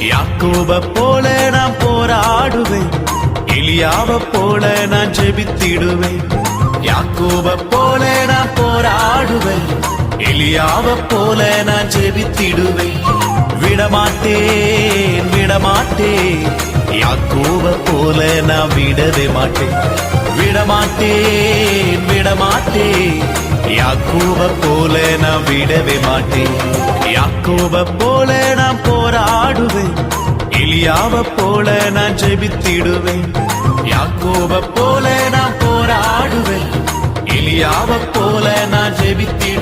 யாக்கோப போல நான் போராடுவேன் எலியாவ போல நான் ஜெபித்திடுவேன். யாக்கோப போல நான் போராடுவேன் எலியாவ போல நான் ஜெபித்திடுவேன். விடமாட்டேன் விடமாட்டேன் யாக்கோப போல நான் விடவே மாட்டேன். விடமாட்டேன் விடமாட்டேன் யாக்கோப போல நான் விடவே மாட்டேன். யாக்கோப போல நான் போராடுவேன். எலியாவ போல நான் ஜெபித்திடுவேன். யாக்கோப போல நான் போராடுவேன். எலியாவ போல நான் ஜெபித்திடுவேன்.